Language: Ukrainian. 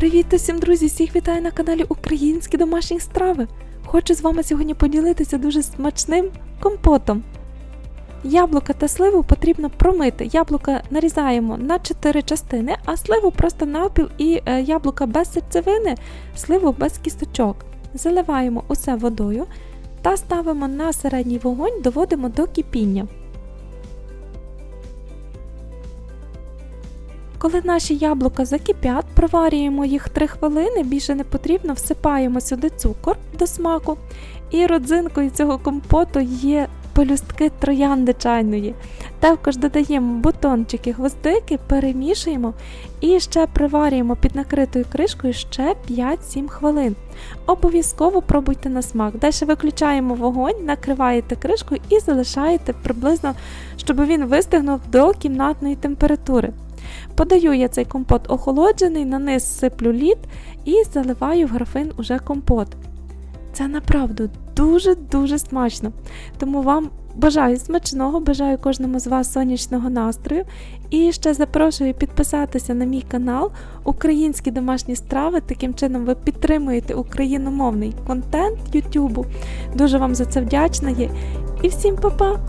Привіт усім, друзі! Всіх вітаю на каналі Українські домашні страви. Хочу з вами сьогодні поділитися дуже смачним компотом. Яблука та сливу потрібно промити. Яблука нарізаємо на 4 частини, а сливу просто навпіл і е, яблука без серцевини, сливу без кісточок. Заливаємо усе водою та ставимо на середній вогонь, доводимо до кипіння. Коли наші яблука закипять, проварюємо їх 3 хвилини, більше не потрібно, всипаємо сюди цукор до смаку. І родзинкою цього компоту є пелюстки троянди чайної. Також додаємо бутончики гвоздики, перемішуємо і ще приварюємо під накритою кришкою ще 5-7 хвилин. Обов'язково пробуйте на смак. Далі виключаємо вогонь, накриваєте кришкою і залишаєте приблизно, щоб він вистигнув до кімнатної температури. Подаю я цей компот охолоджений, на низ сиплю лід і заливаю в графин уже компот. Це направду дуже-дуже смачно. Тому вам бажаю смачного, бажаю кожному з вас сонячного настрою. І ще запрошую підписатися на мій канал Українські домашні страви. Таким чином ви підтримуєте україномовний контент Ютубу. Дуже вам за це вдячна є. І всім па-па!